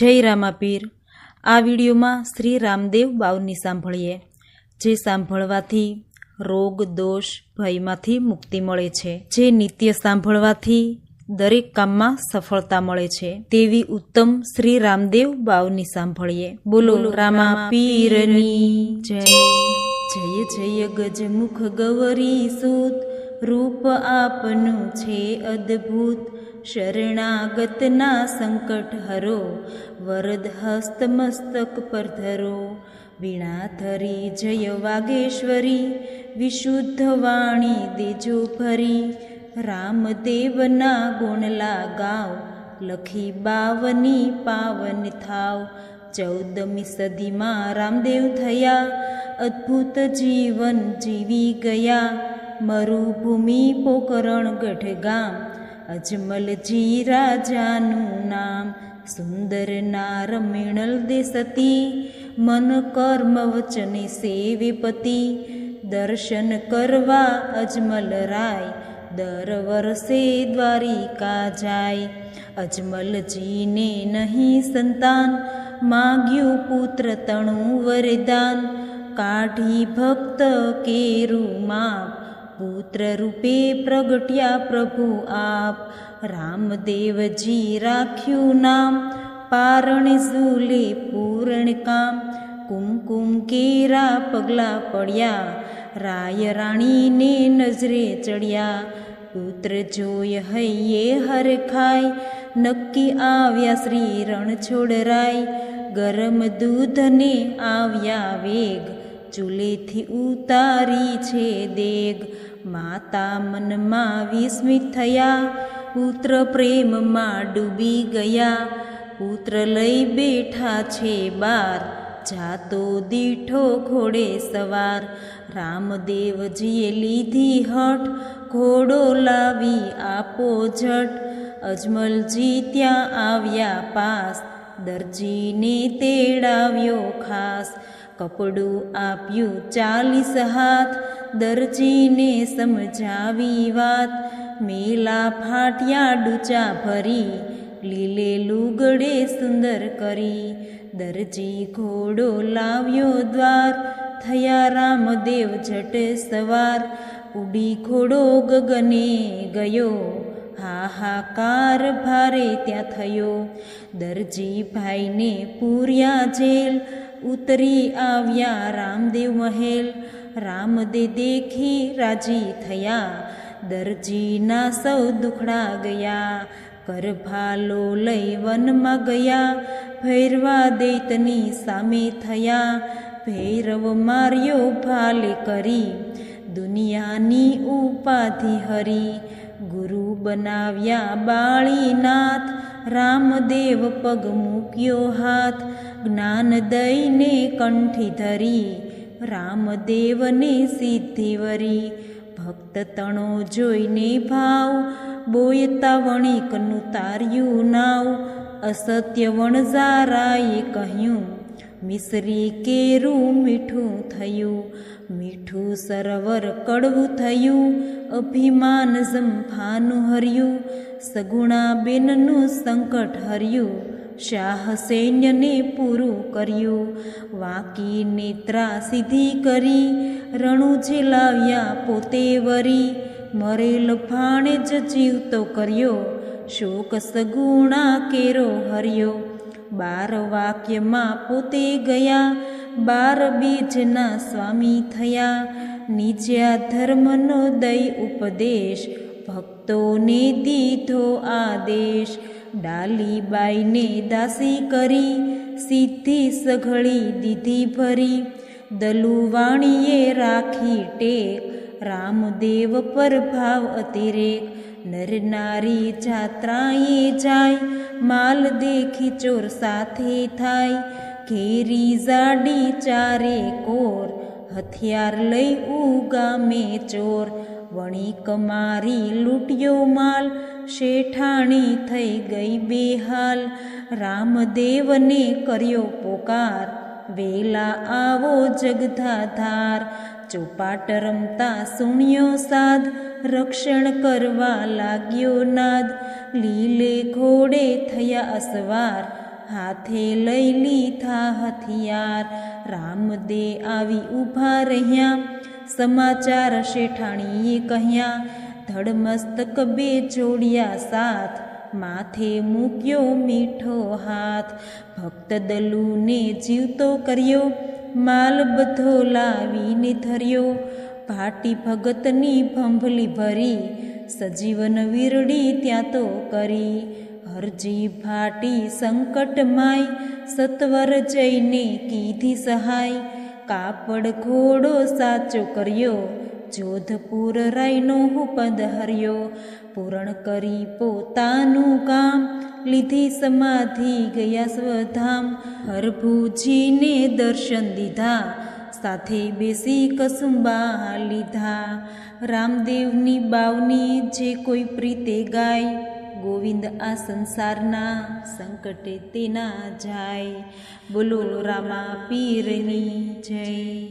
જય રામાપીર. આ વિડીયોમાં શ્રી રામદેવ બાવની સાંભળીએ જે સાંભળવાથી રોગ દોષ ભયમાંથી મુક્તિ મળે છે. જે નિત્ય સાંભળવાથી દરેક કામમાં સફળતા મળે છે. તેવી ઉત્તમ શ્રી રામદેવ બાવની સાંભળીએ. બોલો રામા પીરની જય. જય જય ગજમુખ ગૌરી સૂત. રૂપ આપનું છે અદ્ભુત. શરણાગતના સંકટ હરો, વરદ હસ્ત મસ્તક પર ધરો. વીણાધરી જય વાગેશ્વરી, વિશુદ્ધ વાણી દેજો ભરી. રામદેવના ગુણલા ગાવ, લખી બાવની પાવન થાવ. ચૌદમી સદીમાં રામદેવ થયા, અદ્ભુત જીવન જીવી ગયા. મરુભૂમિ પોકરણ ગઢ ગામ અજમલજી રાજાનું નામ, સુંદર નાર મિણલ દેસતી મન કર્મ વચને સેવે પતિ. દર્શન કરવા અજમલ રાય, દર વર્ષે દ્વારિકા જાય. અજમલજીને નહીં સંતાન, માગ્યું પુત્ર તણું વરદાન. કાઢી ભક્ત કેરું માપ પુત્ર રૂપે પ્રગટ્યા પ્રભુ આપ. રામદેવજી રાખ્યું નામ. પારણ ઝૂલે પૂરણ કામ. કુમકુમ કેરા પગલા પડ્યા. રાય રાણીને નજરે ચડ્યા. પુત્ર જોય હૈયે હર ખાય. નક્કી આવ્યા શ્રી રણછોડરાય. ગરમ દૂધને આવ્યા વેગ. ચૂલેથી ઉતારી છે દેગ. માતા મનમાં વિસ્મિત થયા. પુત્ર પ્રેમમાં ડૂબી ગયા. પુત્ર લઈ બેઠા છે બાર. જાતો દીઠો ઘોડે સવાર. રામદેવજીએ લીધી હઠ. ઘોડો લાવી આપો ઝટ. અજમલજી ત્યાં આવ્યા પાસ. દરજીને તેડાવ્યો ખાસ. કપડું આપ્યું, ચાલીસ હાથ. દરજીને સમજાવી વાત. મેલા ફાટ્યા ડૂચા ભરી, લીલે લુગડે સુંદર કરી. દરજી ઘોડો લાવ્યો દ્વાર, થયા રામદેવ જટ સવાર. ઉડી ઘોડો ગગને ગયો, હાહાકાર ભારે ત્યાં થયો. દરજી ભાઈને પૂર્યા જેલ ઉતરી આવ્યા. રામદેવ મહેલ રામદે દેખી રાજી થયા. દરજીના સૌ દુખડા ગયા. કરભાલો લઈ વનમાં ગયા. ભૈરવા દૈતની સામે થયા. ભૈરવ માર્યો ભાલે કરી. દુનિયાની ઉપાધિ હરી. ગુરુ બનાવ્યા બાળીનાથ. રામદેવ પગ મૂક્યો હાથ જ્ઞાન દઈને કંઠી ધરી, રામદેવને સિદ્ધિ વરી. ભક્ત તણો જોઈને ભાવ બોયતા વણિકનું તાર્યું નાવ. અસત્ય વણઝારાએ કહ્યું મિસરી કેરું મીઠું થયું. મીઠું સરોવર કડવું થયું, અભિમાન ઝંફાનું હર્યું, સગુણા બેનનું સંકટ હર્યું, શાહ સૈન્યને પૂરું કર્યું, વાકી નેત્રા સીધી કરી, રણુ લાવ્યા પોતે વરી, મરેલ ફાણે જ જીવતો કર્યો, શોક સગુણા કેરો હર્યો, બાર વાક્યમાં પોતે ગયા બાર બીજના સ્વામી થયા. નિજ્યા ધર્મનો દય ઉપદેશ, ભક્તોને દીધો આદેશ. ડાલીબાઈને દાસી કરી સિદ્ધિ સઘળી દીધી ભરી. દલુવાણીએ રાખી ટેક, રામદેવ પર ભાવ અતિરેક. નર નારી જાત્રાએ જાય, માલ દેખી ચોર સાથે થાય. ઘેરી જાડી ચારે કોર, હથિયાર લઈ ઉગામે ચોર. વણી કમારી લૂંટ્યો માલ, શેઠાણી થઈ ગઈ બેહાલ. રામદેવને કર્યો પોકાર, વેલા આવો જગધાધાર. ચોપાટ રમતા સુણ્યો સાદ, રક્ષણ કરવા લાગ્યો નાદ. લીલે ઘોડે થયા અસવાર હાથે લઈ લીધા હથિયાર. રામદે આવી ઊભા રહ્યા. સમાચાર શેઠાણીએ કહ્યા, ધડમસ્તક બે જોડિયા સાથ. માથે મૂક્યો મીઠો હાથ. ભક્ત દલુને જીવતો કર્યો. માલ બધો લાવીને ધર્યો. ભાટી ભગતની ભંભલી ભરી. સજીવન વીરડી ત્યાં તો કરી. હરજી ભાટી સંકટમાય સત્વર જઈને કીધી સહાય. કાપડ ઘોડો સાચો કર્યો, જોધપુર રાયનો હુપદ હર્યો. પૂરણ કરી પોતાનું કામ લીધી સમાધિ ગયા સ્વધામ. હરભુજીને દર્શન દીધા, સાથે બેસી કસુંબા લીધા. રામદેવની બાવની જે કોઈ પ્રીતે ગાય ગોવિંદ આ સંસારના સંકટે તેના જાય. બોલો રામા પીરની જય.